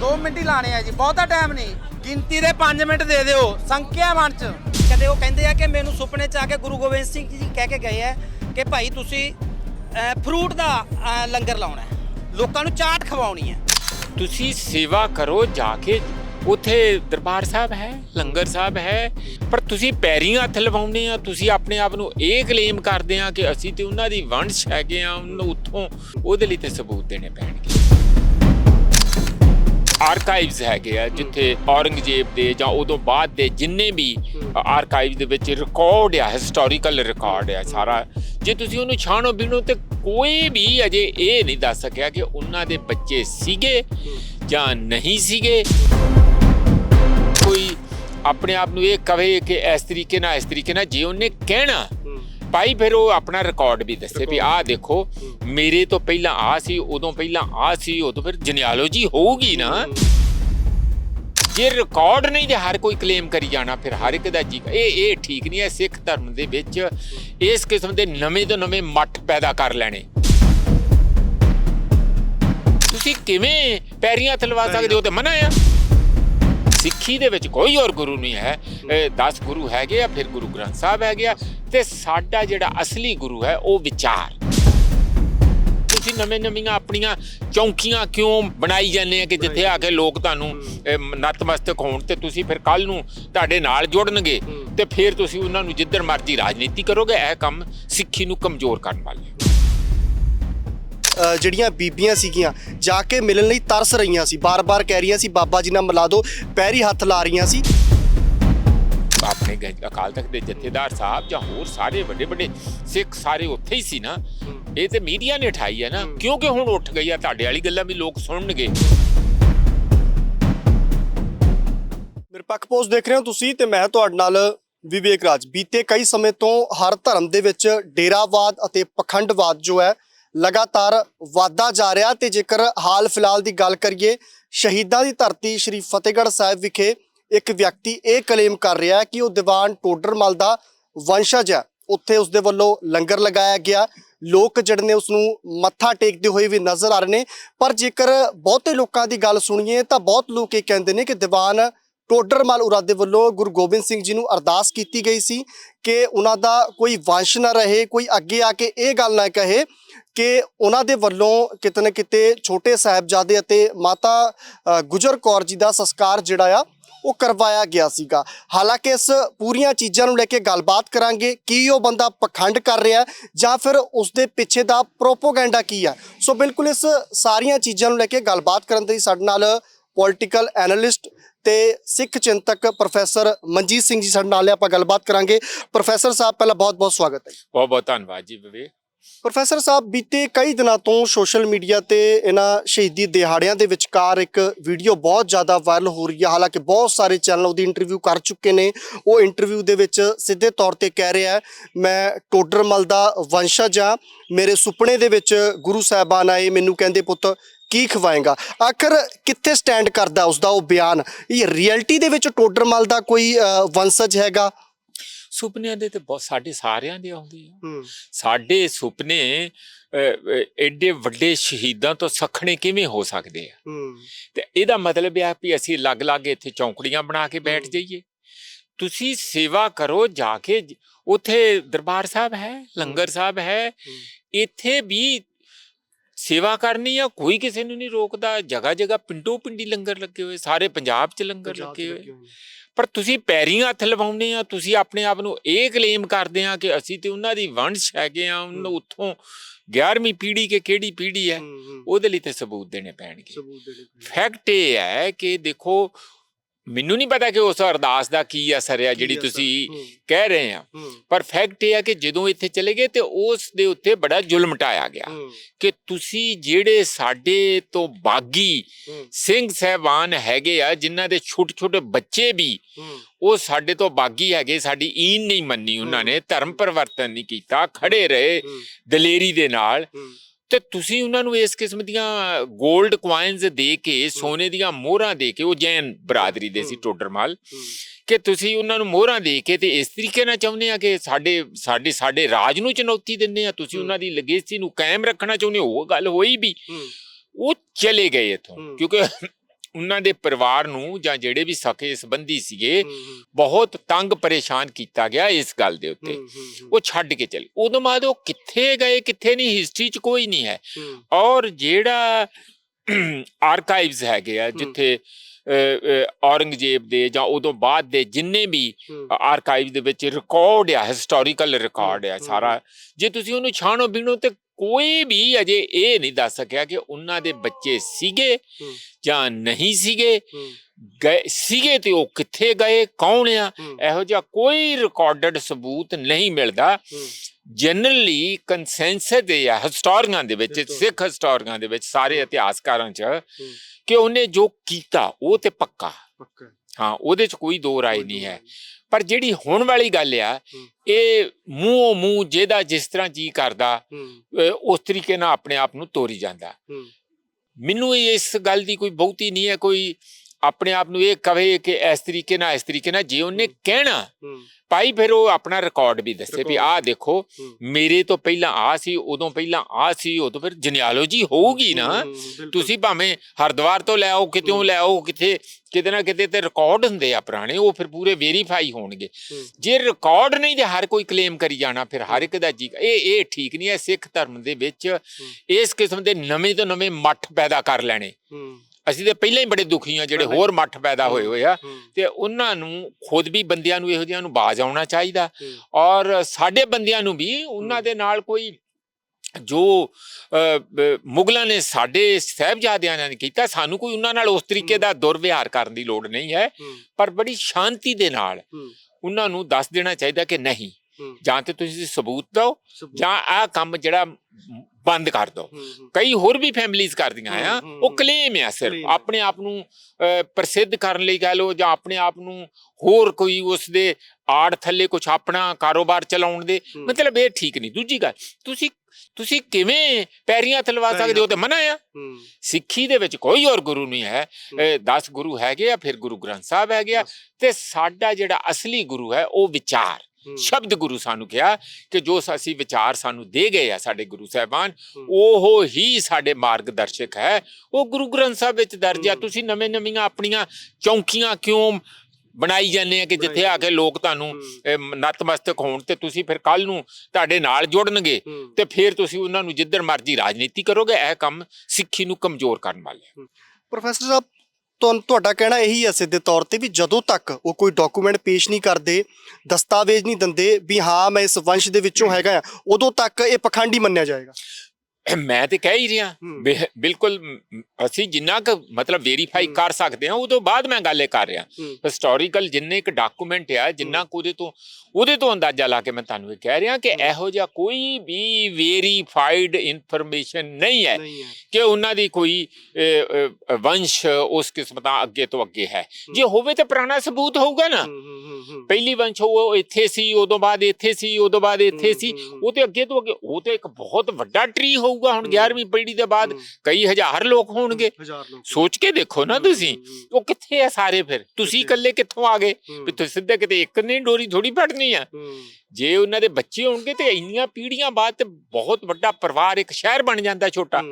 2 minute ਹੀ ਲਾਣੇ ਆ ਜੀ, ਬਹੁਤਾ ਟਾਈਮ ਨਹੀਂ। ਗਿਣਤੀ ਦੇ 5 ਮਿੰਟ ਦੇ ਦਿਓ, ਸੰਖਿਆ ਮਨ ਚ। ਕਦੇ ਉਹ ਕਹਿੰਦੇ ਆ ਕਿ ਮੈਨੂੰ ਸੁਪਨੇ ਚ ਆ ਕੇ ਗੁਰੂ ਗੋਬਿੰਦ ਸਿੰਘ ਜੀ ਕਹਿ ਕੇ ਗਏ ਆ ਕਿ ਭਾਈ ਤੁਸੀਂ ਫਰੂਟ ਦਾ ਲੰਗਰ ਲਾਉਣਾ ਹੈ। ਲੋਕਾਂ ਨੂੰ ਚਾਟ ਖਵਾਉਣੀ ਹੈ। ਤੁਸੀਂ ਸੇਵਾ ਕਰੋ ਜਾ ਕੇ। ਉਥੇ ਦਰਬਾਰ ਸਾਹਿਬ ਹੈ, ਲੰਗਰ ਸਾਹਿਬ ਹੈ। ਪਰ ਤੁਸੀਂ ਪੈਰੀਂ ਹੱਥ ਲਵਾਉਂਦੇ ਆ, ਤੁਸੀਂ ਆਪਣੇ ਆਪ ਨੂੰ ਇਹ ਕਲੇਮ ਕਰਦੇ ਆ ਕਿ ਅਸੀਂ ਤੇ ਉਹਨਾਂ ਦੀ ਵੰਸ਼ ਹੈਗੇ ਆ, ਉਹਨਾਂ ਉੱਥੋਂ ਉਹਦੇ ਲਈ ਤੇ ਸਬੂਤ ਦੇਣੇ ਪੈਣਗੇ। ਆਰਕਾਈਵਸ ਹੈਗੇ ਆ, ਜਿੱਥੇ ਔਰੰਗਜ਼ੇਬ ਦੇ ਜਾਂ ਉਦੋਂ ਬਾਅਦ ਦੇ ਜਿੰਨੇ ਵੀ ਆਰਕਾਈਵ ਦੇ ਵਿੱਚ ਰਿਕਾਰਡ ਆ ਹਿਸਟੋਰੀਕਲ ਰਿਕਾਰਡ ਆ ਸਾਰਾ, ਜੇ ਤੁਸੀਂ ਉਹਨੂੰ ਛਾਣੋ ਬੀਣੋ ਤੇ ਕੋਈ ਵੀ ਅਜੇ ਇਹ ਨਹੀਂ ਦੱਸ ਸਕਿਆ ਕਿ ਉਹਨਾਂ ਦੇ ਬੱਚੇ ਸੀਗੇ ਜਾਂ ਨਹੀਂ ਸੀਗੇ। ਕੋਈ ਆਪਣੇ ਆਪ ਨੂੰ ਇਹ ਕਵੇ ਕਿ ਇਸ ਤਰੀਕੇ ਨਾਲ, ਇਸ ਤਰੀਕੇ ਨਾਲ ਜੇ ਉਹਨੇ ਕਹਿਣਾ ਭਾਈ ਫਿਰ ਉਹ ਆਪਣਾ ਰਿਕਾਰਡ ਵੀ ਦੱਸੇ ਵੀ ਆਹ ਦੇਖੋ ਮੇਰੇ ਤੋਂ ਪਹਿਲਾਂ ਆ ਸੀ ਉਦੋਂ ਪਹਿਲਾਂ ਆ ਸੀ ਉਦੋਂ ਫਿਰ ਜਨਿਆਲੋਜੀ ਹੋਊਗੀ ਨਾ। ਜੇ ਰਿਕਾਰਡ ਨਹੀਂ ਤੇ ਹਰ ਕੋਈ ਕਲੇਮ ਕਰੀ ਜਾਣਾ ਫਿਰ ਹਰ ਇੱਕ ਦਾ ਜੀ ਇਹ ਇਹ ਠੀਕ ਨਹੀਂ ਹੈ ਸਿੱਖ ਧਰਮ ਦੇ ਵਿੱਚ ਇਸ ਕਿਸਮ ਦੇ ਨਵੇਂ ਤੋਂ ਨਵੇਂ ਮੱਠ ਪੈਦਾ ਕਰ ਲੈਣੇ। ਤੁਸੀਂ ਕਿਵੇਂ ਪੈਰੀਆਂ ਤਲਵਾ ਸਕਦੇ ਹੋ ਤੇ ਮਨਾ ਆ? ਸਿੱਖੀ ਦੇ ਵਿੱਚ ਕੋਈ ਹੋਰ ਗੁਰੂ ਨਹੀਂ ਹੈ। 10 ਗੁਰੂ ਹੈਗੇ ਆ ਫਿਰ ਗੁਰੂ ਗ੍ਰੰਥ ਸਾਹਿਬ ਹੈਗੇ ਆ ਤੇ ਸਾਡਾ ਜਿਹੜਾ ਅਸਲੀ ਗੁਰੂ ਹੈ ਉਹ ਵਿਚਾਰ। ਤੁਸੀਂ ਨਵੇਂ ਨਵੀਆਂ ਆਪਣੀਆਂ ਚੌਂਕੀਆਂ ਕਿਉਂ ਬਣਾਈ ਜਾਂਦੇ ਆ ਕਿ ਜਿੱਥੇ ਆ ਕੇ ਲੋਕ ਤੁਹਾਨੂੰ ਨਤਮਸਤਕ ਹੋਣ ਤੇ ਤੁਸੀਂ ਫਿਰ ਕੱਲ ਨੂੰ ਤੁਹਾਡੇ ਨਾਲ ਜੁੜਨਗੇ ਤੇ ਫਿਰ ਤੁਸੀਂ ਉਹਨਾਂ ਨੂੰ ਜਿੱਧਰ ਮਰਜ਼ੀ ਰਾਜਨੀਤੀ ਕਰੋਗੇ ਇਹ ਕੰਮ ਸਿੱਖੀ ਨੂੰ ਕਮਜ਼ੋਰ ਕਰਨ ਵਾਲਾ ਹੈ ਜਿਹੜੀਆਂ ਬੀਬੀਆਂ ਸੀਗੀਆਂ ਜਾ ਕੇ ਮਿਲਣ ਲਈ ਤਰਸ ਰਹੀਆਂ ਸੀ। ਬਾਰ-ਬਾਰ ਕਹਿ ਰਹੀਆਂ ਸੀ ਬਾਬਾ ਜੀ ਨਾਲ ਮਿਲਾ ਦਿਓ ਪੈਰੀ ਹੱਥ ਲਾ ਰਹੀਆਂ ਸੀ। ਆਪਣੇ ਅਕਾਲ ਤਖਤ ਦੇ ਜਥੇਦਾਰ ਸਾਹਿਬ ਜਾਂ ਹੋਰ ਸਾਰੇ ਵੱਡੇ ਵੱਡੇ ਸਿੱਖ ਸਾਰੇ ਉੱਥੇ ਹੀ ਸੀ ਨਾ। ਇਹ ਤੇ ਮੀਡੀਆ ਨੇ ਠਾਈ ਹੈ ਨਾ। ਕਿਉਂਕਿ ਹੁਣ ਉੱਠ ਗਈ ਆ ਤੁਹਾਡੇ ਵਾਲੀ ਗੱਲਾਂ ਵੀ ਲੋਕ ਸੁਣਨਗੇ। ਨਿਰਪੱਖ ਪੋਸਟ ਦੇਖ ਰਹੇ ਹੋ ਤੁਸੀਂ ਤੇ ਮੈਂ ਤੁਹਾਡੇ ਨਾਲ ਵਿਵੇਕ ਰਾਜ। ਬੀਤੇ ਕਈ ਸਮੇਂ ਤੋਂ ਹਰ ਧਰਮ ਦੇ ਵਿੱਚ ਡੇਰਾਵਾਦ ਅਤੇ ਪਖੰਡਵਾਦ ਜੋ ਹੈ ਲਗਾਤਾਰ ਵਾਧਾ ਜਾ ਰਿਹਾ ਤੇ ਜੇਕਰ ਹਾਲ ਫਿਲਹਾਲ ਦੀ ਗੱਲ ਕਰੀਏ, ਸ਼ਹੀਦਾਂ ਦੀ ਧਰਤੀ ਸ਼੍ਰੀ ਫਤਿਹਗੜ੍ਹ ਸਾਹਿਬ ਵਿਖੇ ਇੱਕ ਵਿਅਕਤੀ ਇਹ ਕਲੇਮ ਕਰ ਰਿਹਾ ਹੈ ਕਿ ਉਹ ਦੀਵਾਨ ਟੋਡਰਮਲ ਦਾ ਵੰਸ਼ਜ ਹੈ। ਉੱਥੇ ਉਸ ਦੇ ਵੱਲੋਂ ਲੰਗਰ ਲਗਾਇਆ ਗਿਆ। ਲੋਕ ਜਿਹੜੇ ਨੇ ਉਸ ਨੂੰ ਮੱਥਾ ਟੇਕਦੇ ਹੋਏ ਵੀ ਨਜ਼ਰ ਆ ਰਹੇ ਨੇ। ਪਰ ਜੇਕਰ ਬਹੁਤੇ ਲੋਕਾਂ ਦੀ ਗੱਲ ਸੁਣੀਏ ਤਾਂ ਬਹੁਤ ਲੋਕ ਇਹ ਕਹਿੰਦੇ ਨੇ ਕਿ ਦੀਵਾਨ ਟੋਡਰਮਲ ਉਰਾ ਦੇ ਵੱਲੋਂ ਗੁਰੂ ਗੋਬਿੰਦ ਸਿੰਘ ਜੀ ਨੂੰ ਅਰਦਾਸ ਕੀਤੀ ਗਈ ਸੀ ਕਿ ਉਹਨਾਂ ਦਾ ਕੋਈ ਵੰਸ਼ ਨਾ ਰਹੇ, ਕੋਈ ਅੱਗੇ ਆ ਕੇ ਇਹ ਗੱਲ ਨਾ ਕਹੇ ਕਿ ਉਹਨਾਂ ਦੇ ਵੱਲੋਂ ਕਿਤੇ ਨਾ ਕਿਤੇ ਛੋਟੇ ਸਾਹਿਬਜ਼ਾਦੇ ਅਤੇ ਮਾਤਾ ਗੁਜਰ ਕੌਰ ਜੀ ਦਾ ਸੰਸਕਾਰ ਜਿਹੜਾ ਆ, ਉਹ ਕਰਵਾਇਆ ਗਿਆ ਸੀਗਾ। ਹਾਲਾਂਕਿ ਇਸ ਪੂਰੀਆਂ ਚੀਜ਼ਾਂ ਨੂੰ ਲੈ ਕੇ ਗੱਲਬਾਤ ਕਰਾਂਗੇ, ਕੀ ਉਹ ਬੰਦਾ ਪਖੰਡ ਕਰ ਰਿਹਾ ਜਾਂ ਫਿਰ ਉਸ ਦੇ ਪਿੱਛੇ ਦਾ ਪ੍ਰੋਪੋਗੈਂਡਾ ਕੀ ਹੈ ਸੋ ਬਿਲਕੁਲ ਇਸ ਸਾਰੀਆਂ ਚੀਜ਼ਾਂ ਨੂੰ ਲੈ ਕੇ ਗੱਲਬਾਤ ਕਰਨ ਦੇ ਲਈ ਸਾਡੇ ਨਾਲ ਪੋਲਿਟੀਕਲ ਐਨਾਲਿਸਟ ਤੇ ਸਿੱਖ ਚਿੰਤਕ ਪ੍ਰੋਫੈਸਰ ਮਨਜੀਤ ਸਿੰਘ ਜੀ ਸਾਡੇ ਨਾਲ ਹੈ ਆਪਾਂ ਗੱਲਬਾਤ ਕਰਾਂਗੇ। ਪ੍ਰੋਫੈਸਰ ਸਾਹਿਬ ਪਹਿਲਾਂ ਬਹੁਤ-ਬਹੁਤ ਸਵਾਗਤ ਹੈ ਬਹੁਤ ਬਹੁਤ ਧੰਨਵਾਦ ਜੀ ਵਿਵੇਕ। ਪ੍ਰੋਫੈਸਰ ਸਾਹਿਬ ਬੀਤੇ ਕਈ ਦਿਨਾਂ ਤੋਂ ਸੋਸ਼ਲ ਮੀਡੀਆ ਤੇ ਇਹਨਾਂ ਸ਼ਹੀਦੀ ਦਿਹਾੜਿਆਂ ਦੇ ਵਿਚਕਾਰ ਇੱਕ ਵੀਡੀਓ ਬਹੁਤ ਜ਼ਿਆਦਾ ਵਾਇਰਲ ਹੋ ਰਹੀ ਹੈ। ਹਾਲਾਂਕਿ ਬਹੁਤ ਸਾਰੇ ਚੈਨਲ ਉਹਦੀ ਇੰਟਰਵਿਊ ਕਰ ਚੁੱਕੇ ਨੇ। ਉਹ ਇੰਟਰਵਿਊ ਦੇ ਵਿੱਚ ਸਿੱਧੇ ਤੌਰ ਤੇ ਕਹਿ ਰਿਹਾ ਹੈ ਮੈਂ ਟੋਡਰਮਲ ਦਾ ਵੰਸ਼ਜ ਆ ਮੇਰੇ ਸੁਪਨੇ ਦੇ ਵਿੱਚ ਗੁਰੂ ਸਾਹਿਬਾਨ ਆਏ। ਮੈਨੂੰ ਕਹਿੰਦੇ ਪੁੱਤ ਕੀ ਖਵਾਏਗਾ? ਆਖਰ ਕਿੱਥੇ ਸਟੈਂਡ ਕਰਦਾ ਉਸ ਦਾ ਉਹ ਬਿਆਨ? ਇਹ ਰਿਐਲਿਟੀ ਦੇ ਵਿੱਚ ਟੋਡਰਮਲ ਦਾ ਕੋਈ ਵੰਸ਼ਜ ਹੈਗਾ? ਸੁਪਨਿਆਂ ਦੇ ਤੇ ਬਹੁਤ ਸਾਡੇ ਸਾਰਿਆਂ ਦੇ ਆਉਂਦੇ ਆ। ਸਾਡੇ ਸੁਪਨੇ ਐਡੇ ਵੱਡੇ ਸ਼ਹੀਦਾਂ ਤੋਂ ਸਖਣੇ ਕਿਵੇਂ ਹੋ ਸਕਦੇ ਆ? ਤੇ ਇਹਦਾ ਮਤਲਬ ਇਹ ਆ ਵੀ ਅਸੀਂ ਅਲੱਗ-ਅਲੱਗ ਇੱਥੇ ਚੌਂਕੜੀਆਂ ਬਣਾ ਕੇ ਬੈਠ ਜਾਈਏ। ਤੁਸੀਂ ਸੇਵਾ ਕਰੋ ਜਾ ਕੇ ਉੱਥੇ ਦਰਬਾਰ ਸਾਹਿਬ ਹੈ ਲੰਗਰ ਸਾਹਿਬ ਹੈ। ਇੱਥੇ ਵੀ ਸੇਵਾ ਕਰਨੀ ਆ ਕੋਈ ਕਿਸੇ ਨੂੰ ਨਹੀਂ ਰੋਕਦਾ। ਜਗ੍ਹਾ ਜਗ੍ਹਾ ਪਿੰਡੋ ਪਿੰਡੀ ਲੰਗਰ ਲੱਗੇ ਹੋਏ ਸਾਰੇ ਪੰਜਾਬ 'ਚ ਲੰਗਰ ਲੱਗੇ ਹੋਏ। ਪਰ ਤੁਸੀਂ ਪੈਰੀਂ ਹੱਥ ਲਵਾਉਂਦੇ ਆ ਤੁਸੀਂ ਆਪਣੇ ਆਪ ਨੂੰ ਇਹ ਕਲੇਮ ਕਰਦੇ ਆ ਕਿ ਅਸੀਂ ਤੇ ਉਹਨਾਂ ਦੀ ਵੰਸ਼ ਹੈਗੇ ਆ ਉਹਨਾਂ ਉੱਥੋਂ 11ਵੀਂ ਪੀੜ੍ਹੀ ਕੇ ਕਿਹੜੀ ਪੀੜ੍ਹੀ ਹੈ ਉਹਦੇ ਲਈ ਤੇ ਸਬੂਤ ਦੇਣੇ ਪੈਣਗੇ। ਫੈਕਟ ਇਹ ਹੈ ਕਿ ਦੇਖੋ ਮੈਨੂੰ ਨਹੀਂ ਪਤਾ ਕਿ ਉਸ ਅਰਦਾਸ ਦਾ ਕੀ ਅਸਰ ਹੈ ਜਿਹੜੀ ਤੁਸੀਂ ਕਹਿ ਰਹੇ ਆ। ਪਰ ਫੈਕਟ ਇਹ ਹੈ ਕਿ ਜਦੋਂ ਇੱਥੇ ਚਲੇ ਗਏ ਤੇ ਉਸ ਦੇ ਉੱਤੇ ਬੜਾ ਜ਼ੁਲਮ ਢਾਇਆ ਗਿਆ। ਕਿ ਤੁਸੀਂ ਜਿਹੜੇ ਸਾਡੇ ਤੋਂ ਬਾਗੀ ਸਿੰਘ ਸਹਿਬਾਨ ਹੈਗੇ ਆ ਜਿਨ੍ਹਾਂ ਦੇ ਛੋਟੇ ਛੋਟੇ ਬੱਚੇ ਵੀ ਉਹ ਸਾਡੇ ਤੋਂ ਬਾਗੀ ਹੈਗੇ ਸਾਡੀ ਈਨ ਨਹੀਂ ਮੰਨੀ ਉਹਨਾਂ ਨੇ ਧਰਮ ਪਰਿਵਰਤਨ ਨਹੀਂ ਕੀਤਾ ਖੜੇ ਰਹੇ ਦਲੇਰੀ ਦੇ ਨਾਲ। ਤੇ ਤੁਸੀਂ ਉਹਨਾਂ ਨੂੰ ਇਸ ਕਿਸਮ ਦੀਆਂ 골ਡ ਕੁਆਇਨਸ ਦੇ ਕੇ ਸੋਨੇ ਦੀਆਂ ਮੋਹਰਾਂ ਦੇ ਕੇ ਉਹ ਜੈਨ ਬਰਾਦਰੀ ਦੇ ਸੀ ਟੋਡਰਮਲ ਕਿ ਤੁਸੀਂ ਉਹਨਾਂ ਨੂੰ ਮੋਹਰਾਂ ਦੇ ਕੇ ਤੇ ਇਸ ਤਰੀਕੇ ਨਾਲ ਚਾਹੁੰਦੇ ਆ ਕਿ ਸਾਡੇ ਸਾਡੇ ਸਾਡੇ ਰਾਜ ਨੂੰ ਚੁਣੌਤੀ ਦਿੰਦੇ ਆ? ਤੁਸੀਂ ਉਹਨਾਂ ਦੀ ਲੈਗੇਸੀ ਨੂੰ ਕਾਇਮ ਰੱਖਣਾ ਚਾਹੁੰਦੇ ਹੋ? ਉਹ ਗੱਲ ਹੋਈ ਵੀ। ਉਹ ਚਲੇ ਗਏ ਇਥੋਂ। ਕਿਉਂਕਿ ਉਹਨਾਂ ਦੇ ਪਰਿਵਾਰ ਨੂੰ ਜਾਂ ਜਿਹੜੇ ਵੀ ਸਕੇ ਸੰਬੰਧੀ ਸੀਗੇ ਬਹੁਤ ਤੰਗ ਪਰੇਸ਼ਾਨ ਕੀਤਾ ਗਿਆ ਇਸ ਗੱਲ ਦੇ ਉੱਤੇ। ਉਹ ਛੱਡ ਕੇ ਚਲੇ। ਉਦੋਂ ਬਾਅਦ ਉਹ ਕਿੱਥੇ ਗਏ ਕਿੱਥੇ ਨਹੀਂ ਹਿਸਟਰੀ 'ਚ ਕੋਈ ਨਹੀਂ ਹੈ। ਔਰ ਜਿਹੜਾ ਆਰਕਾਈਵਸ ਹੈਗੇ ਆ ਜਿੱਥੇ ਔਰੰਗਜ਼ੇਬ ਦੇ ਜਾਂ ਉਦੋਂ ਬਾਅਦ ਦੇ ਜਿੰਨੇ ਵੀ ਆਰਕਾਈਵ ਦੇ ਵਿੱਚ ਰਿਕਾਰਡ ਆ ਹਿਸਟੋਰੀਕਲ ਰਿਕਾਰਡ ਆ ਸਾਰਾ। ਜੇ ਤੁਸੀਂ ਉਹਨੂੰ ਛਾਣੋ ਬੀਣੋ ਤੇ ਕੋਈ ਵੀ ਅਜੇ ਇਹ ਨਹੀਂ ਦੱਸ ਸਕਿਆ ਕਿ ਉਹਨਾਂ ਦੇ ਬੱਚੇ ਸੀਗੇ। ਜਾਂ ਨਹੀਂ ਸੀਗੇ। ਗਏ ਸੀਗੇ ਤੇ ਉਹ ਕਿੱਥੇ ਗਏ ਕੌਣ ਆ? ਇਹੋ ਜਿਹਾ ਕੋਈ ਰਿਕਾਰਡਡ ਸਬੂਤ ਨਹੀਂ ਮਿਲਦਾ। ਜਨਰਲੀ ਕੰਸੈਂਸਸ ਦੇ ਆ ਹਿਸਟੋਰੀਆਂ ਦੇ ਵਿੱਚ। ਸਿੱਖ ਹਿਸਟੋਰੀਆਂ ਦੇ ਵਿੱਚ ਸਾਰੇ ਇਤਿਹਾਸਕਾਰਾਂ 'ਚ ਕਿ ਉਹਨੇ ਜੋ ਕੀਤਾ ਉਹ ਤੇ ਪੱਕਾ। ਪੱਕਾ। ਹਾਂ ਉਹਦੇ 'ਚ ਕੋਈ ਦੋ ਰਾਏ ਨਹੀਂ ਹੈ। ਪਰ ਜਿਹੜੀ ਹੁਣ ਵਾਲੀ ਗੱਲ ਆ। ਇਹ ਮੂੰਹੋਂ ਮੂੰਹ ਜਿਹਦਾ ਜਿਸ ਤਰ੍ਹਾਂ ਜੀ ਕਰਦਾ ਉਸ ਤਰੀਕੇ ਨਾਲ ਆਪਣੇ ਆਪ ਨੂੰ ਤੋਰੀ ਜਾਂਦਾ। ਮੈਨੂੰ ਇਸ ਗੱਲ ਦੀ ਕੋਈ ਬਹੁਤੀ ਨਹੀਂ ਹੈ ਕੋਈ ਆਪਣੇ ਆਪ ਨੂੰ ਇਹ ਕਵੇ ਕਿ ਇਸ ਤਰੀਕੇ ਨਾਲ ਇਸ ਤਰੀਕੇ ਨਾਲ ਜੇ ਉਹਨੇ ਕਹਿਣਾ ਭਾਈ ਫਿਰ ਉਹ ਆਪਣਾ ਰਿਕਾਰਡ ਵੀ ਦੱਸੇ ਵੀ। ਆਹ ਦੇਖੋ। ਮੇਰੇ ਤੋਂ ਪਹਿਲਾਂ ਆ ਸੀ ਉਦੋਂ ਪਹਿਲਾਂ ਆ ਸੀ ਉਦੋਂ ਫਿਰ ਜਨਿਆਲੋਜੀ ਹੋਊਗੀ ਨਾ। ਤੁਸੀਂ ਭਾਵੇਂ ਹਰਦੁਆਰ ਤੋਂ ਲੈ ਆਓ ਕਿਤੇੋਂ। ਲੈ ਆਓ ਕਿਤੇ ਕਿਤੇ ਨਾ ਕਿਤੇ ਤੇ ਰਿਕਾਰਡ ਹੁੰਦੇ ਆ ਪੁਰਾਣੇ ਉਹ ਫਿਰ ਪੂਰੇ ਵੈਰੀਫਾਈ ਹੋਣਗੇ। ਜੇ ਰਿਕਾਰਡ ਨਹੀਂ ਤੇ ਹਰ ਕੋਈ ਕਲੇਮ ਕਰੀ ਜਾਣਾ ਫਿਰ ਹਰ ਇੱਕ ਦਾ ਜੀ ਇਹ ਇਹ ਠੀਕ ਨਹੀਂ ਹੈ ਸਿੱਖ ਧਰਮ ਦੇ ਵਿੱਚ ਇਸ ਕਿਸਮ ਦੇ ਨਵੇਂ ਤੋਂ ਨਵੇਂ ਮੱਠ ਪੈਦਾ ਕਰ ਲੈਣੇ ਅਸੀਂ ਤੇ ਪਹਿਲਾਂ ਹੀ ਬੜੇ ਦੁਖੀ ਆ ਜਿਹੜੇ। ਹੋਰ ਮੱਠ ਪੈਦਾ ਹੋਏ ਹੋਏ ਆ। ਤੇ ਉਹਨਾਂ ਨੂੰ ਖੁਦ ਵੀ ਬੰਦਿਆਂ ਨੂੰ ਇਹੋ ਜਿਹਿਆਂ ਨੂੰ ਬਾਜ਼ ਆਉਣਾ ਚਾਹੀਦਾ। ਔਰ ਸਾਡੇ ਬੰਦਿਆਂ ਨੂੰ ਵੀ ਉਹਨਾਂ ਦੇ ਨਾਲ ਕੋਈ ਜੋ ਮੁਗਲਾਂ ਨੇ ਸਾਡੇ ਸਹਿਬਜ਼ਾਦਿਆਂ ਨੇ ਕੀਤਾ ਸਾਨੂੰ ਕੋਈ ਉਹਨਾਂ ਨਾਲ ਉਸ ਤਰੀਕੇ ਦਾ ਦੁਰਵਿਹਾਰ ਕਰਨ ਦੀ ਲੋੜ ਨਹੀਂ ਹੈ। ਪਰ ਬੜੀ ਸ਼ਾਂਤੀ ਦੇ ਨਾਲ ਉਹਨਾਂ ਨੂੰ ਦੱਸ ਦੇਣਾ ਚਾਹੀਦਾ ਕਿ ਨਹੀਂ। ਜਾਂ ਤੇ ਤੁਸੀਂ ਸਬੂਤ ਦਿਓ। ਜਾਂ ਆਹ ਕੰਮ ਜਿਹੜਾ ਬੰਦ ਕਰ ਹੂੰ ਕਈ ਹੋਰ ਵੀ ਫੈਮਿਲੀਆਂ ਕਰਦੀਆਂ ਆ ਉਹ। ਕਲੇਮ ਆ ਸਿਰਫ। ਆਪਣੇ ਆਪ ਨੂੰ ਪ੍ਰਸਿੱਧ ਕਰਨ ਲਈ ਕਹ ਲੋ ਜਾਂ ਆਪਣੇ ਆਪ ਨੂੰ ਹੋਰ ਕੋਈ ਉਸ ਦੇ ਆੜ ਥੱਲੇ ਕੁਝ ਆਪਣਾ ਕਾਰੋਬਾਰ ਚਲਾਉਣ ਦੇ। ਮਤਲਬ ਇਹ ਠੀਕ ਨਹੀਂ ਦੂਜੀ ਗੱਲ ਤੁਸੀਂ ਤੁਸੀਂ ਕਿਵੇਂ ਪੈਰੀਆਂ ਥਲਵਾ ਸਕਦੇ ਹੋ ਤੇ ਮਨਾ ਆ ਸਿੱਖੀ ਦੇ ਵਿੱਚ ਕੋਈ ਹੋਰ ਗੁਰੂ ਨਹੀਂ ਹੈ ਹੂੰ। 10 ਗੁਰੂ ਹੈਗੇ ਆ ਫਿਰ ਗੁਰੂ ਗ੍ਰੰਥ ਸਾਹਿਬ ਹੈਗੇ ਆ। ਤੇ ਸਾਡਾ ਜਿਹੜਾ ਅਸਲੀ ਗੁਰੂ ਹੈ ਉਹ ਵਿਚਾਰ। ਸ਼ਬਦ ਗੁਰੂ ਸਾਨੂੰ ਕਿਹਾ ਕਿ ਜੋ ਅਸੀਂ ਵਿਚਾਰ ਸਾਨੂੰ ਦੇ ਗਏ ਆ ਸਾਡੇ ਗੁਰੂ ਸਾਹਿਬਾਨ। ਉਹ ਹੀ ਸਾਡੇ ਮਾਰਗਦਰਸ਼ਕ ਹੈ। ਉਹ ਗੁਰੂ ਗ੍ਰੰਥ ਸਾਹਿਬ ਵਿੱਚ ਦਰਜ ਆ। ਤੁਸੀਂ ਨਵੇਂ ਨਵੀਆਂ ਆਪਣੀਆਂ ਚੌਂਕੀਆਂ ਕਿਉਂ ਬਣਾਈ ਜਾਂਦੇ ਆ ਕਿ ਜਿੱਥੇ ਆ ਕੇ ਲੋਕ ਤੁਹਾਨੂੰ ਨਤਮਸਤਕ ਹੋਣ ਤੇ ਤੁਸੀਂ ਫਿਰ ਕੱਲ ਨੂੰ ਤੁਹਾਡੇ ਨਾਲ ਜੁੜਨਗੇ ਤੇ ਫਿਰ ਤੁਸੀਂ ਉਹਨਾਂ ਨੂੰ ਜਿੱਧਰ ਮਰਜ਼ੀ ਰਾਜਨੀਤੀ ਕਰੋਗੇ ਇਹ ਕੰਮ ਸਿੱਖੀ ਨੂੰ ਕਮਜ਼ੋਰ ਕਰਨ ਵਾਲੇ। ਪ੍ਰੋਫੈਸਰ ਸਾਹਿਬ ਤੁਹਾਨੂੰ ਤੁਹਾਡਾ ਕਹਿਣਾ ਇਹੀ ਹੈ ਸਿੱਧੇ ਤੌਰ ਤੇ ਵੀ ਜਦੋਂ ਤੱਕ ਉਹ ਕੋਈ ਡਾਕੂਮੈਂਟ ਪੇਸ਼ ਨਹੀਂ ਕਰਦੇ, ਦਸਤਾਵੇਜ਼ ਨਹੀਂ ਦਿੰਦੇ ਵੀ ਹਾਂ, ਮੈਂ ਇਸ ਵੰਸ਼ ਦੇ ਵਿੱਚੋਂ ਹੈਗਾ ਆ, ਉਦੋਂ ਤੱਕ ਇਹ ਪਖੰਡੀ ਮੰਨਿਆ ਜਾਏਗਾ। ਮੈਂ ਤੇ ਕਹਿ ਹੀ ਰਿਹਾ ਹੂੰ। ਬਿਲਕੁਲ ਅਸੀਂ ਜਿੰਨਾ ਕੁ ਮਤਲਬ ਵੈਰੀਫਾਈ ਹੂੰ। ਕਰ ਸਕਦੇ ਹਾਂ ਉਦੋਂ ਬਾਅਦ ਮੈਂ ਗੱਲ ਇਹ ਕਰ ਰਿਹਾ ਹੂੰ। ਹਿਸਟੋਰੀਕਲ ਜਿੰਨੇ ਇੱਕ ਡਾਕੂਮੈਂਟ ਆ ਜਿੰਨਾ ਕੁ ਉਹਦੇ ਤੋਂ ਉਹਦੇ ਤੋਂ ਅੰਦਾਜ਼ਾ ਲਾ ਕੇ ਮੈਂ ਤੁਹਾਨੂੰ ਇਹ ਕਹਿ ਰਿਹਾ ਕਿ ਹੂੰ। ਇਹੋ ਜਿਹਾ ਕੋਈ ਵੀ ਵੈਰੀਫਾਈਡ ਇਨਫੋਰਮੇਸ਼ਨ ਨਹੀਂ ਹੈ ਹੈ ਕਿ ਉਹਨਾਂ ਦੀ ਕੋਈ ਵੰਸ਼ ਉਸ ਕਿਸਮ ਦਾ ਅੱਗੇ ਤੋਂ ਅੱਗੇ ਹੈ ਜੇ ਹੋਵੇ ਤਾਂ ਪੁਰਾਣਾ ਸਬੂਤ ਹੋਊਗਾ ਨਾ ਹੂੰ, ਹੂੰ, ਹੂੰ, ਹੂੰ। ਪਹਿਲੀ ਵੰਸ਼ ਉਹ ਇੱਥੇ ਸੀ ਉਦੋਂ ਬਾਅਦ ਇੱਥੇ ਸੀ ਉਦੋਂ ਬਾਅਦ ਇੱਥੇ ਹੂੰ, ਸੀ ਹੂੰ, ਹੂੰ। ਉਹ ਤੇ ਅੱਗੇ ਤੋਂ ਅੱਗੇ ਉਹ ਤੇ ਇੱਕ ਬਹੁਤ ਵੱਡਾ ਟਰੀ ਹੋਊਗਾ ਹੁਣ ਹੂੰ। 11ਵੀਂ ਪੀੜ੍ਹੀ ਦੇ ਬਾਅਦ। ਕਈ ਹਜ਼ਾਰ ਲੋਕ ਹੋਣਗੇ। ਹਜ਼ਾਰ ਲੋਕ ਸੋਚ ਕੇ ਦੇਖੋ ਨਾ ਤੁਸੀਂ ਉਹ ਕਿੱਥੇ ਆ ਸਾਰੇ ਫਿਰ? ਤੁਸੀਂ? ਇਕੱਲੇ ਕਿੱਥੋਂ ਆ ਗਏ? ਵੀ ਤੁਸੀਂ ਸਿੱਧਾ ਕਿਤੇ ਇੱਕ ਨੇ ਡੋਰੀ ਥੋੜੀ ਫੜਨੀ ਆ। ਜੇ ਉਹਨਾਂ ਦੇ ਬੱਚੇ ਹੋਣਗੇ ਤੇ ਇੰਨੀਆਂ ਪੀੜ੍ਹੀਆਂ ਬਾਅਦ ਤੇ ਬਹੁਤ ਵੱਡਾ ਪਰਿਵਾਰ ਇੱਕ ਸ਼ਹਿਰ ਬਣ ਜਾਂਦਾ ਛੋਟਾ।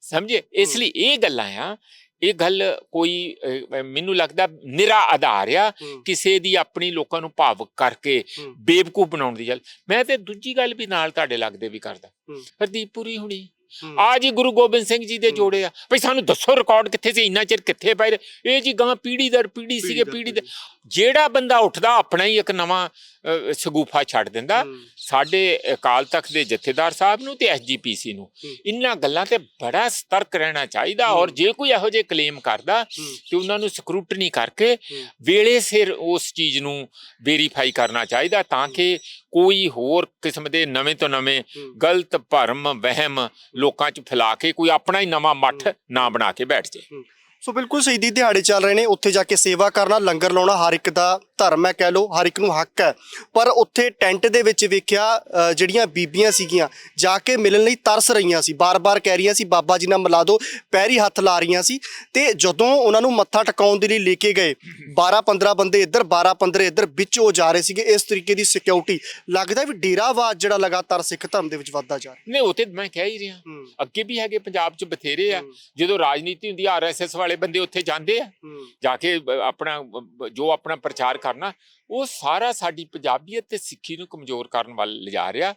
ਸਮਝੇ? ਇਸ। ਲਈ ਇਹ ਗੱਲਾਂ ਆ ਇਹ ਗੱਲ ਕੋਈ ਮੈਨੂੰ ਲੱਗਦਾ ਨਿਰਾ ਆਧਾਰ ਆ ਕਿਸੇ ਦੀ ਆਪਣੀ ਲੋਕਾਂ ਨੂੰ ਭਾਵੁਕ ਕਰਕੇ। ਬੇਵਕੂਫ ਬਣਾਉਣ ਦੀ ਗੱਲ। ਮੈਂ ਤੇ ਦੂਜੀ ਗੱਲ ਵੀ ਨਾਲ ਤੁਹਾਡੇ ਲੱਗਦੇ ਵੀ ਕਰਦਾ। ਹਰਦੀਪ ਪੁਰੀ ਹੁਣੀ। ਆ ਜੀ ਗੁਰੂ ਗੋਬਿੰਦ ਸਿੰਘ ਜੀ ਦੇ। ਜੋੜੇ ਆ ਭਈ ਸਾਨੂੰ ਦੱਸੋ ਰਿਕਾਰਡ ਕਿੱਥੇ ਸੀ ਇੰਨਾ ਚਿਰ ਕਿੱਥੇ ਪਏ? ਇਹ ਜੀ ਗਾਂ ਪੀੜੀ ਦਰ ਪੀੜੀ ਸੀਗੇ ਪੀੜੀ ਦੇ ਜਿਹੜਾ ਬੰਦਾ ਉੱਠਦਾ ਆਪਣਾ ਹੀ ਇੱਕ ਨਵਾਂ ਸ਼ਗੂਫਾ ਛੱਡ ਦਿੰਦਾ ਸਾਡੇ ਅਕਾਲ ਤਖਤ ਦੇ ਜਥੇਦਾਰ ਸਾਹਿਬ ਨੂੰ ਤੇ ਐਸਜੀਪੀਸੀ ਨੂੰ ਹੂੰ। ਇਹਨਾਂ ਗੱਲਾਂ ਤੇ ਬੜਾ ਸਤਰਕ ਰਹਿਣਾ ਚਾਹੀਦਾ। ਔਰ ਜੇ ਕੋਈ ਇਹੋ ਜਿਹੇ ਕਲੇਮ ਕਰਦਾ ਤੇ ਉਹਨਾਂ ਨੂੰ ਸਕਰੂਟਨੀ ਕਰਕੇ। ਵੇਲੇ ਸਿਰ ਉਸ ਚੀਜ਼ ਨੂੰ ਵੈਰੀਫਾਈ ਕਰਨਾ ਚਾਹੀਦਾ ਤਾਂ ਕਿ ਕੋਈ ਹੋਰ ਕਿਸਮ ਦੇ ਨਵੇਂ ਤੋਂ ਨਵੇਂ। ਗਲਤ ਭਰਮ ਵਹਿਮ ਲੋਕਾਂ 'ਚ ਫੈਲਾ ਕੇ ਕੋਈ ਆਪਣਾ ਹੀ ਨਵਾਂ ਮੱਠ ਨਾ ਬਣਾ ਕੇ ਬੈਠ ਜਾਏ। ਸੋ ਬਿਲਕੁਲ ਸ਼ਹੀਦੀ ਦਿਹਾੜੇ ਚੱਲ ਰਹੇ ਨੇ ਉੱਥੇ ਜਾ ਕੇ ਸੇਵਾ ਕਰਨਾ ਲੰਗਰ ਲਾਉਣਾ ਹਰ ਇੱਕ ਦਾ ਧਰਮ ਹੈ ਕਹਿ ਲਓ ਹਰ ਇੱਕ ਨੂੰ ਹੱਕ ਹੈ। ਪਰ ਉੱਥੇ ਟੈਂਟ ਦੇ ਵਿੱਚ ਵੇਖਿਆ ਜਿਹੜੀਆਂ ਬੀਬੀਆਂ ਸੀਗੀਆਂ ਜਾ ਕੇ ਮਿਲਣ ਲਈ ਤਰਸ ਰਹੀਆਂ ਸੀ ਬਾਰ-ਬਾਰ ਕਹਿ ਰਹੀਆਂ ਸੀ ਬਾਬਾ ਜੀ ਨਾਲ ਮਿਲਾ ਦਿਓ ਪੈਰੀ ਹੱਥ ਲਾ ਰਹੀਆਂ ਸੀ। ਤੇ ਜਦੋਂ ਉਹਨਾਂ ਨੂੰ ਮੱਥਾ ਟਿਕਾਉਣ ਦੇ ਲਈ ਲੈ ਕੇ ਗਏ 12-15 ਬੰਦੇ ਇੱਧਰ 12-15 ਇੱਧਰ ਵਿੱਚ ਉਹ ਜਾ ਰਹੇ ਸੀਗੇ ਇਸ ਤਰੀਕੇ ਦੀ ਸਿਕਿਉਰਿਟੀ ਲੱਗਦਾ ਵੀ ਡੇਰਾਵਾਦ ਜਿਹੜਾ ਲਗਾਤਾਰ ਸਿੱਖ ਧਰਮ ਦੇ ਵਿੱਚ ਵੱਧਦਾ ਜਾ ਰਿਹਾ। ਨਹੀਂ ਉਹ ਤੇ ਮੈਂ ਕਹਿ ਹੀ ਰਿਹਾ। ਅੱਗੇ ਵੀ ਹੈਗੇ ਪੰਜਾਬ 'ਚ ਬਥੇਰੇ ਆ। ਜਦੋਂ ਰਾਜਨੀਤੀ ਹੁੰਦੀ ਆ ਆਰਐਸਐਸ ਵਾਲੇ ਬੰਦੇ ਉੱਥੇ ਜਾਂਦੇ ਆ। ਜਾ ਕੇ ਆਪਣਾ ਜੋ ਆਪਣਾ ਪ੍ਰਚਾਰ ਕਰਨਾ ਉਹ ਸਾਰਾ ਸਾਡੀ ਪੰਜਾਬੀਅਤ ਤੇ ਸਿੱਖੀ ਨੂੰ ਕਮਜ਼ੋਰ ਕਰਨ ਵੱਲ ਲਿਜਾ ਰਿਹਾ।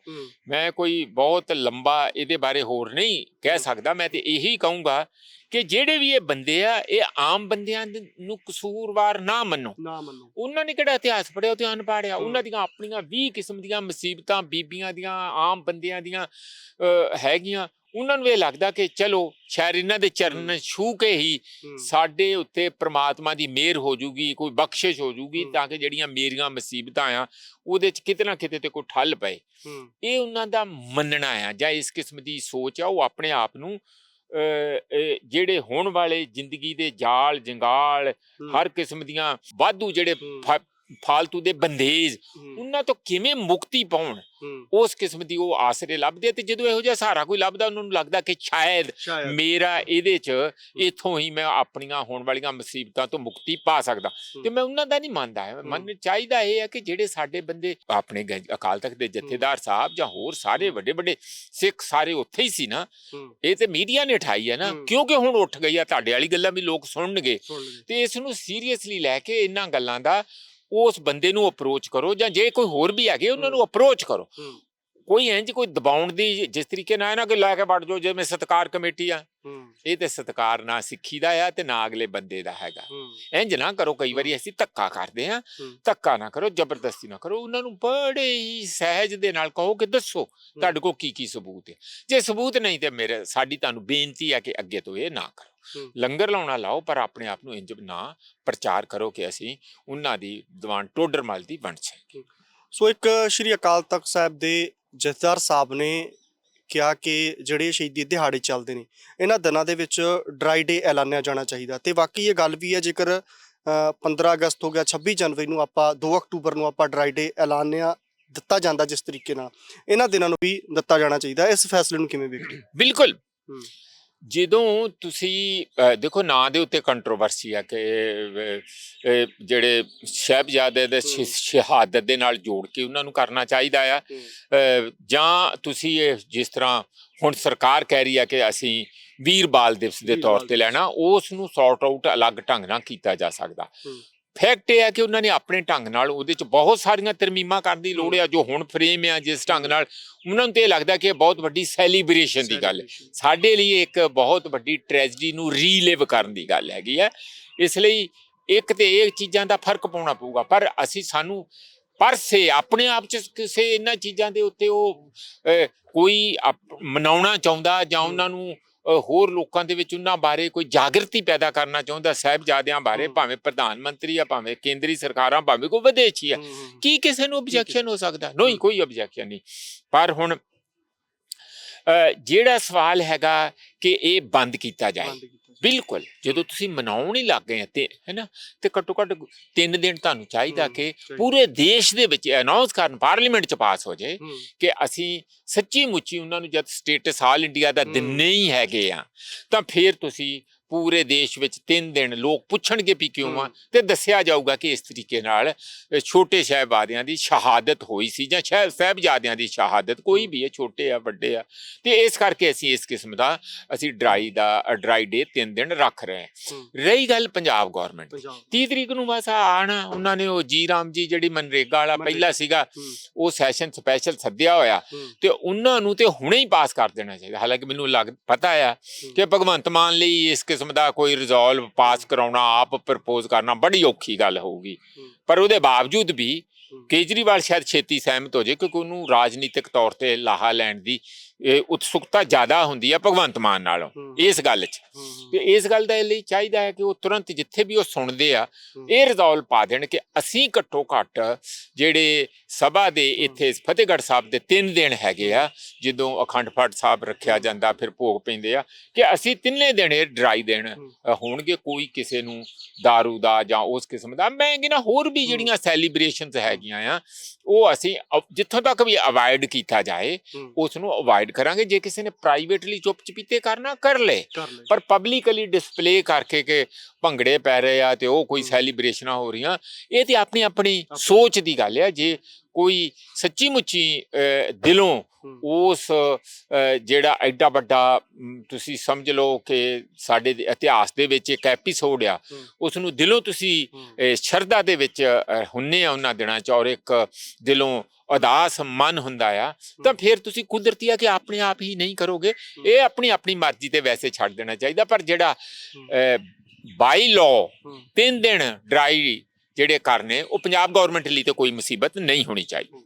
ਮੈਂ ਕੋਈ ਬਹੁਤ ਲੰਬਾ ਇਹਦੇ ਬਾਰੇ ਹੋਰ ਨਹੀਂ ਕਹਿ ਸਕਦਾ। ਮੈਂ ਤੇ ਇਹੀ ਕਹੂੰਗਾ ਕਿ ਜਿਹੜੇ ਵੀ ਇਹ ਬੰਦੇ ਆ ਇਹ ਆਮ ਬੰਦਿਆਂ ਨੂੰ ਕਸੂਰਵਾਰ ਨਾ ਮੰਨੋ। ਨਾ ਮੰਨੋ। ਉਹਨਾਂ ਨੇ ਕਿਹੜਾ ਇਤਿਹਾਸ ਪੜਿਆ ਉਹ ਤੇ ਅਨਪੜ੍ਹ ਆ ਉਹਨਾਂ ਦੀਆਂ ਆਪਣੀਆਂ 20 ਕਿਸਮ ਦੀਆਂ ਮੁਸੀਬਤਾਂ ਬੀਬੀਆਂ ਦੀਆਂ ਆਮ ਬੰਦਿਆਂ ਦੀਆਂ ਹੈਗੀਆਂ। ਉਹਨਾਂ ਨੂੰ ਇਹ ਲੱਗਦਾ ਕਿ ਚਲੋ ਸ਼ਾਇਦ ਇਹਨਾਂ ਦੇ ਚਰਨ ਛੂ ਕੇ ਹੀ ਸਾਡੇ ਉੱਤੇ ਪ੍ਰਮਾਤਮਾ ਦੀ ਮਿਹਰ ਹੋ ਜੂਗੀ ਕੋਈ ਬਖਸ਼ਿਸ਼ ਹੋ ਜੂਗੀ। ਤਾਂ ਕਿ ਜਿਹੜੀਆਂ ਮੇਰੀਆਂ ਮੁਸੀਬਤਾਂ ਆ ਉਹਦੇ ਚ ਕਿਤੇ ਨਾ ਕਿਤੇ ਤੇ ਕੋਈ ਠੱਲ ਪਏ। ਇਹ ਉਹਨਾਂ ਦਾ ਮੰਨਣਾ ਆ ਜਾਂ ਇਸ ਕਿਸਮ ਦੀ ਸੋਚ ਆ ਉਹ ਆਪਣੇ ਆਪ ਨੂੰ ਜਿਹੜੇ ਹੋਣ ਵਾਲੇ ਜ਼ਿੰਦਗੀ ਦੇ ਜਾਲ ਜੰਗਾਲ। ਹਰ ਕਿਸਮ ਦੀਆਂ ਵਾਧੂ ਜਿਹੜੇ ਫਾਲਤੂ ਦੇ ਬੰਦੇਜ। ਉਹਨਾਂ ਤੋਂ ਕਿਵੇਂ ਮੁਕਤੀ ਪਾਉਣ? ਉਸ ਕਿਸਮ ਦੀ ਉਹ ਆਸਰੇ ਲੱਭਦੇ ਤੇ ਜਦੋਂ ਇਹੋ ਜਿਹਾ ਸਹਾਰਾ ਕੋਈ ਲੱਭਦਾ ਉਹਨਾਂ ਨੂੰ ਲੱਗਦਾ ਕਿ ਸ਼ਾਇਦ ਮੇਰਾ ਇਹਦੇ ਚ ਇਥੋਂ ਹੀ ਮੈਂ ਆਪਣੀਆਂ ਹੋਣ ਵਾਲੀਆਂ ਮੁਸੀਬਤਾਂ ਤੋਂ ਮੁਕਤੀ ਪਾ ਸਕਦਾ। ਤੇ ਮੈਂ ਉਹਨਾਂ ਦਾ ਨਹੀਂ ਮੰਨਦਾ। ਮਨ ਚਾਹੀਦਾ ਇਹ ਹੈ ਕਿ ਜਿਹੜੇ ਸਾਡੇ ਬੰਦੇ ਆਪਣੇ ਅਕਾਲ ਤਖਤ ਦੇ ਜਥੇਦਾਰ ਸਾਹਿਬ ਜਾਂ ਹੋਰ ਸਾਰੇ ਵੱਡੇ ਵੱਡੇ ਸਿੱਖ ਸਾਰੇ ਉੱਥੇ ਹੀ ਸੀ ਨਾ ਇਹ ਤੇ ਮੀਡੀਆ ਨੇ ਠਾਈ ਹੈ ਨਾ। ਕਿਉਂਕਿ ਹੁਣ ਉੱਠ ਗਈ ਆ ਤੁਹਾਡੇ ਵਾਲੀ ਗੱਲਾਂ ਵੀ ਲੋਕ ਸੁਣਨਗੇ। ਤੇ ਇਸ ਨੂੰ ਸੀਰੀਅਸਲੀ ਲੈ ਕੇ ਇਹਨਾਂ ਗੱਲਾਂ ਦਾ ਉਸ ਬੰਦੇ ਨੂੰ ਅਪਰੋਚ ਕਰੋ ਜਾਂ ਜੇ ਕੋਈ ਹੋਰ ਵੀ ਹੈਗੇ ਉਹਨਾਂ ਨੂੰ ਅਪਰੋਚ ਕਰੋ। ਕੋਈ ਇੰਜ ਕੋਈ ਦਬਾਉਣ ਦੀ ਜਿਸ ਤਰੀਕੇ ਨਾਲ ਨਾ ਕਿ ਲੈ ਕੇ ਵੜ ਜਾਓ ਜਿਵੇਂ ਸਤਕਾਰ ਕਮੇਟੀ ਆ। ਇਹ ਤੇ ਸਤਕਾਰ ਨਾ ਸਿੱਖੀ ਦਾ ਆ ਤੇ ਨਾ ਅਗਲੇ ਬੰਦੇ ਦਾ ਹੈਗਾ। ਇੰਜ ਨਾ ਕਰੋ ਕਈ ਵਾਰੀ ਅਸੀਂ ਧੱਕਾ ਕਰਦੇ ਆ। ਧੱਕਾ ਨਾ ਕਰੋ ਜ਼ਬਰਦਸਤੀ ਨਾ ਕਰੋ। ਉਹਨਾਂ ਨੂੰ ਬੜੇ ਹੀ ਸਹਿਜ ਦੇ ਨਾਲ ਕਹੋ ਕਿ ਦੱਸੋ ਤੁਹਾਡੇ ਕੋਲ ਕੀ ਕੀ ਸਬੂਤ ਹੈ? ਜੇ ਸਬੂਤ ਨਹੀਂ ਤੇ ਮੇਰੇ ਸਾਡੀ ਤੁਹਾਨੂੰ ਬੇਨਤੀ ਹੈ ਕਿ ਅੱਗੇ ਤੋਂ ਇਹ ਨਾ ਕਰੋ। ਲੰਗਰ ਲਾਉਣਾ ਲਾਓ ਪਰ ਆਪਣੇ ਆਪ ਨੂੰ ਇੰਜ ਨਾ ਪ੍ਰਚਾਰ ਕਰੋ ਕਿ ਅਸੀਂ ਉਹਨਾਂ ਦੀ ਦੀਵਾਨ ਟੋਡਰਮਲ ਦੀ ਬਣ ਸਕੇ ਸੋ ਇੱਕ ਸ਼੍ਰੀ ਅਕਾਲ ਤਖਤ ਸਾਹਿਬ ਦੇ ਜਥੇਦਾਰ ਸਾਹਿਬ ਨੇ ਕਿਹਾ ਕਿ ਜਿਹੜੇ ਸ਼ਹੀਦੀ ਦਿਹਾੜੇ ਚੱਲਦੇ ਨੇ ਇਹਨਾਂ ਦਿਨਾਂ ਦੇ ਵਿੱਚ ਡਰਾਈ ਡੇ ਐਲਾਨਿਆ ਜਾਣਾ ਚਾਹੀਦਾ ਤੇ ਵਾਕਈ ਇਹ ਗੱਲ ਵੀ ਹੈ ਜੇਕਰ ਅ, 15 ਅਗਸਤ ਹੋ ਗਿਆ 26 ਜਨਵਰੀ ਨੂੰ ਆਪਾਂ 2 ਅਕਤੂਬਰ ਨੂੰ ਆਪਾਂ ਡਰਾਈ ਡੇ ਐਲਾਨਿਆ ਦਿੱਤਾ ਜਾਂਦਾ ਜਿਸ ਤਰੀਕੇ ਨਾਲ ਇਹਨਾਂ ਦਿਨਾਂ ਨੂੰ ਵੀ ਦਿੱਤਾ ਜਾਣਾ ਚਾਹੀਦਾ ਇਸ ਫੈਸਲੇ ਨੂੰ ਕਿਵੇਂ ਵੇਖਦੇ? ਬਿਲਕੁਲ। ਜਦੋਂ ਤੁਸੀਂ ਦੇਖੋ ਨਾਂ ਦੇ ਉੱਤੇ ਕੰਟਰੋਵਰਸੀ ਆ ਕਿ ਜਿਹੜੇ ਸਾਹਿਬਜ਼ਾਦੇ ਦੇ। ਸ਼ਹਾਦਤ ਦੇ ਨਾਲ ਜੋੜ ਕੇ ਉਹਨਾਂ ਨੂੰ ਕਰਨਾ ਚਾਹੀਦਾ ਆ ਜਾਂ ਤੁਸੀਂ ਇਹ ਜਿਸ ਤਰ੍ਹਾਂ ਹੁਣ ਸਰਕਾਰ ਕਹਿ ਰਹੀ ਆ ਕਿ ਅਸੀਂ ਵੀਰ ਬਾਲ ਦਿਵਸ ਦੇ ਤੌਰ ਤੇ ਲੈਣਾ ਉਸ ਨੂੰ ਸੌਰਟ ਆਊਟ ਅਲੱਗ ਢੰਗ ਨਾਲ ਕੀਤਾ ਜਾ ਸਕਦਾ। ਫੈਕਟ ਇਹ ਹੈ ਕਿ ਉਹਨਾਂ ਨੇ ਆਪਣੇ ਢੰਗ ਨਾਲ ਉਹਦੇ ਚ ਬਹੁਤ ਸਾਰੀਆਂ ਤਰਮੀਮਾਂ ਕਰਨ ਦੀ ਲੋੜ ਆ ਜੋ ਹੁਣ ਫਰੇਮ ਆ ਜਿਸ ਢੰਗ ਨਾਲ ਉਹਨਾਂ ਨੂੰ ਤੇ ਲੱਗਦਾ ਕਿ ਇਹ ਬਹੁਤ ਵੱਡੀ ਸੈਲੀਬ੍ਰੇਸ਼ਨ ਦੀ ਗੱਲ ਹੈ। ਸਾਡੇ ਲਈ ਇੱਕ ਬਹੁਤ ਵੱਡੀ ਟ੍ਰੈਜਡੀ ਨੂੰ ਰੀਲਿਵ ਕਰਨ ਦੀ ਗੱਲ ਹੈਗੀ ਹੈ ਇਸ ਲਈ ਇੱਕ ਤੇ ਇਹ ਚੀਜ਼ਾਂ ਦਾ ਫ਼ਰਕ ਪਾਉਣਾ ਪਊਗਾ ਪਰ ਅਸੀਂ ਸਾਨੂੰ ਪਰ ਸੇ ਆਪਣੇ ਆਪ ਚ ਕਿਸੇ ਇਹਨਾਂ ਚੀਜ਼ਾਂ ਦੇ ਉੱਤੇ ਉਹ ਕੋਈ ਮਨਾਉਣਾ ਚਾਹੁੰਦਾ ਜਾਂ ਉਹਨਾਂ ਨੂੰ ਹੋਰ ਲੋਕਾਂ ਦੇ ਵਿੱਚ ਉਹਨਾਂ ਬਾਰੇ ਕੋਈ ਜਾਗਰਤੀ ਪੈਦਾ ਕਰਨਾ ਚਾਹੁੰਦਾ ਸਾਹਿਬਜ਼ਾਦਿਆਂ ਬਾਰੇ। ਭਾਵੇਂ ਪ੍ਰਧਾਨ ਮੰਤਰੀ ਆ ਭਾਵੇਂ ਕੇਂਦਰੀ ਸਰਕਾਰਾਂ ਭਾਵੇਂ ਕੋਈ ਵਿਦੇਸ਼ੀ ਆ ਕੀ ਕਿਸੇ ਨੂੰ ਆਬਜੈਕਸ਼ਨ ਹੋ ਸਕਦਾ? ਨਹੀਂ ਕੋਈ ਆਬਜੈਕਸ਼ਨ ਨਹੀਂ। ਪਰ ਹੁਣ ਜਿਹੜਾ ਸਵਾਲ ਹੈਗਾ ਕਿ ਇਹ ਬੰਦ ਕੀਤਾ ਜਾਏ। ਬਿਲਕੁਲ ਜਦੋਂ ਤੁਸੀਂ ਮਨਾਉਣ ਹੀ ਲੱਗ ਗਏ ਤੇ ਹੈਨਾ ਤੇ ਘੱਟੋ ਘੱਟ ਤਿੰਨ ਦਿਨ ਤੁਹਾਨੂੰ ਚਾਹੀਦਾ ਕਿ। ਪੂਰੇ ਦੇਸ਼ ਦੇ ਵਿੱਚ ਅਨਾਉਂਸ ਕਰਨ ਪਾਰਲੀਮੈਂਟ ਚ ਪਾਸ ਹੋ ਜਾਏ ਹੂੰ ਕਿ ਅਸੀਂ ਸੱਚੀ ਮੁੱਚੀ ਉਹਨਾਂ ਨੂੰ ਜਦ ਸਟੇਟਸ ਆਲ ਇੰਡੀਆ ਦਾ। ਦਿੰਨੇ ਹੀ ਹੈਗੇ ਆ ਤਾਂ ਫਿਰ ਤੁਸੀਂ ਪੂਰੇ ਦੇਸ਼ ਵਿੱਚ ਤਿੰਨ ਦਿਨ ਲੋਕ ਪੁੱਛਣਗੇ ਵੀ ਕਿਉਂ ਆ। ਤੇ ਦੱਸਿਆ ਜਾਊਗਾ ਕਿ ਇਸ ਤਰੀਕੇ ਨਾਲ ਛੋਟੇ ਸਾਹਿਬਾਦਿਆਂ ਦੀ ਸ਼ਹਾਦਤ ਹੋਈ ਸੀ ਜਾਂ ਸ਼ਾਇਦ ਸਾਹਿਬਜ਼ਾਦਿਆਂ ਦੀ ਸ਼ਹਾਦਤ ਕੋਈ ਵੀ ਹੈ ਛੋਟੇ ਆ ਵੱਡੇ ਆ ਤੇ ਇਸ ਕਰਕੇ ਅਸੀਂ ਇਸ ਕਿਸਮ ਦਾ ਅਸੀਂ ਡਰਾਈ ਦਾ ਡਰਾਈ ਡੇ ਤਿੰਨ ਦਿਨ ਰੱਖ ਰਹੇ ਹਾਂ। ਰਹੀ ਗੱਲ ਪੰਜਾਬ ਗਵਰਨਮੈਂਟ ਪੰਜਾਬ। 30 ਤਰੀਕ ਨੂੰ ਬਸ ਆ ਆਣਾ ਉਹਨਾਂ ਨੇ ਉਹ ਜੀ ਰਾਮ ਜੀ ਜਿਹੜੀ ਮਨਰੇਗਾ ਵਾਲਾ। ਪਹਿਲਾ ਸੀਗਾ ਉਹ ਸੈਸ਼ਨ ਸਪੈਸ਼ਲ ਸੱਦਿਆ ਹੋਇਆ ਤੇ ਉਹਨਾਂ ਨੂੰ ਤੇ ਹੁਣੇ ਹੀ ਪਾਸ ਕਰ ਦੇਣਾ ਚਾਹੀਦਾ। ਹਾਲਾਂਕਿ ਮੈਨੂੰ ਲੱਗ ਪਤਾ ਆ ਕਿ ਭਗਵੰਤ ਮਾਨ ਲਈ ਇਸ ਕਿਸਮ ਦਾ ਕੋਈ ਰਿਜ਼ੋਲਵ ਪਾਸ ਕਰਾਉਣਾ ਆਪ ਪ੍ਰਪੋਜ਼ ਕਰਨਾ ਬੜੀ ਔਖੀ ਗੱਲ ਹੋਊਗੀ। ਪਰ ਉਹਦੇ ਬਾਵਜੂਦ ਵੀ। ਕੇਜਰੀਵਾਲ ਸ਼ਾਇਦ ਛੇਤੀ ਸਹਿਮਤ ਹੋ ਜਾਏ ਕਿਉਂਕਿ ਉਹਨੂੰ ਰਾਜਨੀਤਿਕ ਤੌਰ ਤੇ ਲਾਹਾ ਲੈਣ ਦੀ ਇਹ ਉਤਸੁਕਤਾ ਜ਼ਿਆਦਾ ਹੁੰਦੀ ਹੈ ਭਗਵੰਤ ਮਾਨ ਨਾਲੋਂ। ਇਸ ਗੱਲ 'ਚ। ਤੇ ਇਸ ਗੱਲ ਦਾ ਇਹ ਲਈ ਚਾਹੀਦਾ ਹੈ ਕਿ ਉਹ ਤੁਰੰਤ ਜਿੱਥੇ ਵੀ ਉਹ ਸੁਣਦੇ ਆ। ਇਹ ਰਿਜ਼ੋਲਵ ਪਾ ਦੇਣ ਕਿ ਅਸੀਂ ਘੱਟੋ ਘੱਟ ਜਿਹੜੇ ਸਭਾ ਦੇ ਇੱਥੇ ਫਤਿਹਗੜ੍ਹ ਸਾਹਿਬ ਦੇ ਤਿੰਨ ਦਿਨ ਹੈਗੇ ਆ ਜਦੋਂ ਅਖੰਡ ਪਾਠ ਸਾਹਿਬ ਰੱਖਿਆ ਜਾਂਦਾ ਫਿਰ ਭੋਗ ਪੈਂਦੇ ਆ ਕਿ ਅਸੀਂ ਤਿੰਨੇ ਦਿਨ ਇਹ ਡਰਾਈ ਦੇਣ। ਹੋਣਗੇ ਕੋਈ ਕਿਸੇ ਨੂੰ दारू ਦਾ ਜਾਂ ਉਸ ਕਿਸਮ ਦਾ ਮੈਂ ਕਹਿੰਦਾ ਹੋਰ ਵੀ ਜਿਹੜੀਆਂ ਸੈਲੀਬ੍ਰੇਸ਼ਨਸ ਹੈਗੀਆਂ ਆ ਉਹ ਅਸੀਂ ਜਿੱਥੋਂ ਤੱਕ ਵੀ ਅਵਾਇਡ ਕੀਤਾ ਜਾਏ ਹੂੰ। ਉਸ ਨੂੰ ਅਵਾਇਡ ਕਰਾਂਗੇ ਜੇ ਕਿਸੇ ਨੇ ਪ੍ਰਾਈਵੇਟਲੀ ਚੁੱਪ ਚਪੀਤੇ ਕਰਨਾ ਕਰ ਲੇ ਕਰ ਲੈ ਪਰ ਪਬਲਿਕਲੀ ਡਿਸਪਲੇ ਕਰਕੇ ਕਿ ਭੰਗੜੇ ਪੈ ਰਹੇ ਆ ਤੇ ਉਹ ਕੋਈ। ਸੈਲੀਬ੍ਰੇਸ਼ਨਾਂ ਹੋ ਰਹੀਆਂ ਇਹ ਤੇ ਆਪਣੀ ਆਪਣੀ ਸੋਚ ਦੀ ਗੱਲ ਆ ਜੇ ਕੋਈ ਸੱਚੀ ਮੁੱਚੀ ਦਿਲੋਂ। ਉਸ ਜਿਹੜਾ ਐਡਾ ਵੱਡਾ ਤੁਸੀਂ ਸਮਝ ਲਓ ਕਿ ਸਾਡੇ ਇਤਿਹਾਸ ਦੇ ਵਿੱਚ ਇੱਕ ਐਪੀਸੋਡ ਆ। ਉਸ ਨੂੰ ਦਿਲੋਂ ਤੁਸੀਂ ਸ਼ਰਧਾ ਦੇ ਵਿੱਚ ਹੁੰਨੇ ਆ ਉਹਨਾਂ ਦਿਨਾਂ ਚ ਔਰ ਇੱਕ ਦਿਲੋਂ ਉਦਾਸ ਮਨ ਹੁੰਦਾ ਆ ਤਾਂ ਫਿਰ ਤੁਸੀਂ ਕੁਦਰਤੀ ਆ ਕਿ ਆਪਣੇ ਆਪ ਹੀ ਨਹੀਂ ਕਰੋਗੇ ਇਹ ਆਪਣੀ ਆਪਣੀ ਮਰਜ਼ੀ ਤੇ ਵੈਸੇ ਛੱਡ ਦੇਣਾ ਚਾਹੀਦਾ ਪਰ ਜਿਹੜਾ ਬਾਈ ਲਾਅ। ਤਿੰਨ ਦਿਨ ਡਰਾਈ ਜਿਹੜੇ ਘਰ ਨੇ, ਉਹ ਪੰਜਾਬ ਗਵਰਨਮੈਂਟ ਲਈ ਤੇ ਕੋਈ ਮੁਸੀਬਤ ਨਹੀਂ ਹੋਣੀ ਚਾਹੀਦੀ।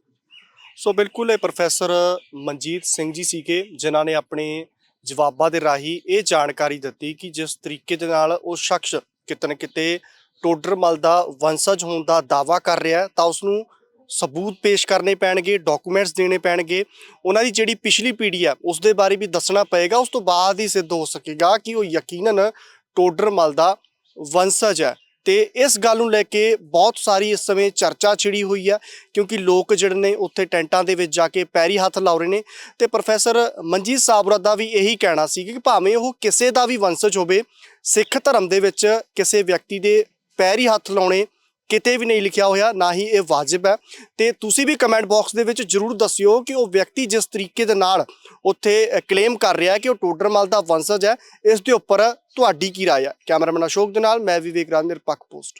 ਸੋ ਬਿਲਕੁਲ ਇਹ ਪ੍ਰੋਫੈਸਰ ਮਨਜੀਤ ਸਿੰਘ ਜੀ ਸੀਗੇ, ਜਿਨ੍ਹਾਂ ਨੇ ਆਪਣੇ ਜਵਾਬਾਂ ਦੇ ਰਾਹੀਂ ਇਹ ਜਾਣਕਾਰੀ ਦਿੱਤੀ ਕਿ ਜਿਸ ਤਰੀਕੇ ਦੇ ਨਾਲ ਉਹ ਸ਼ਖਸ ਕਿਤੇ ਨਾ ਕਿਤੇ ਟੋਡਰਮਲ ਦਾ ਵੰਸ਼ਜ ਹੋਣ ਦਾ ਦਾਵਾ ਕਰ ਰਿਹਾ ਤਾਂ ਉਸ ਨੂੰ ਸਬੂਤ ਪੇਸ਼ ਕਰਨੇ ਪੈਣਗੇ ਡਾਕੂਮੈਂਟਸ ਦੇਣੇ ਪੈਣਗੇ। ਉਹਨਾਂ ਦੀ ਜਿਹੜੀ ਪਿਛਲੀ ਪੀੜ੍ਹੀ ਆ ਉਸ ਦੇ ਬਾਰੇ ਵੀ ਦੱਸਣਾ ਪਏਗਾ। ਉਸ ਤੋਂ ਬਾਅਦ ਹੀ ਸਿੱਧ ਹੋ ਸਕੇਗਾ ਕਿ ਉਹ ਯਕੀਨਨ ਟੋਡਰਮਲ ਦਾ ਵੰਸ਼ਜ ਹੈ। ਤੇ ਇਸ ਗੱਲ ਨੂੰ ਲੈ ਕੇ ਬਹੁਤ ਸਾਰੀ ਇਸ ਸਮੇਂ ਚਰਚਾ ਛਿੜੀ ਹੋਈ ਹੈ, ਕਿਉਂਕਿ ਲੋਕ ਜਿਹੜੇ ਨੇ ਉੱਥੇ ਟੈਂਟਾਂ ਦੇ ਵਿੱਚ ਜਾ ਕੇ ਪੈਰੀ ਹੱਥ ਲਾ ਰਹੇ ਨੇ ਤੇ ਪ੍ਰੋਫੈਸਰ ਮਨਜੀਤ ਸਾਬਰਾ ਦਾ ਵੀ ਇਹੀ ਕਹਿਣਾ ਸੀ ਕਿ ਭਾਵੇਂ ਉਹ ਕਿਸੇ ਦਾ ਵੀ ਵੰਸ਼ਜ ਹੋਵੇ, ਸਿੱਖ ਧਰਮ ਦੇ ਵਿੱਚ ਕਿਸੇ ਵਿਅਕਤੀ ਦੇ ਪੈਰੀ ਹੱਥ ਲਾਉਣੇ ਕਿਤੇ ਵੀ ਨਹੀਂ ਲਿਖਿਆ ਹੋਇਆ, ਨਾ ਹੀ ਇਹ ਵਾਜਿਬ ਹੈ। ਤੇ ਤੁਸੀਂ ਵੀ ਕਮੈਂਟ ਬਾਕਸ ਦੇ ਵਿੱਚ ਜਰੂਰ ਦੱਸਿਓ ਕਿ ਉਹ ਵਿਅਕਤੀ ਜਿਸ ਤਰੀਕੇ ਦੇ ਨਾਲ ਉੱਥੇ ਕਲੇਮ ਕਰ ਰਿਹਾ ਹੈ ਕਿ ਉਹ ਟੋਡਰਮਲ ਦਾ ਵੰਸ਼ਜ ਹੈ, ਇਸ ਦੇ ਉੱਪਰ ਤੁਹਾਡੀ ਕੀ ਰਾਏ ਹੈ ਕੈਮਰਾਮੈਨ ਅਸ਼ੋਕ ਦੇ ਨਾਲ ਮੈਂ ਵਿਵੇਕ ਰਾਜ ਨਿਰਪੱਖ ਪੋਸਟ।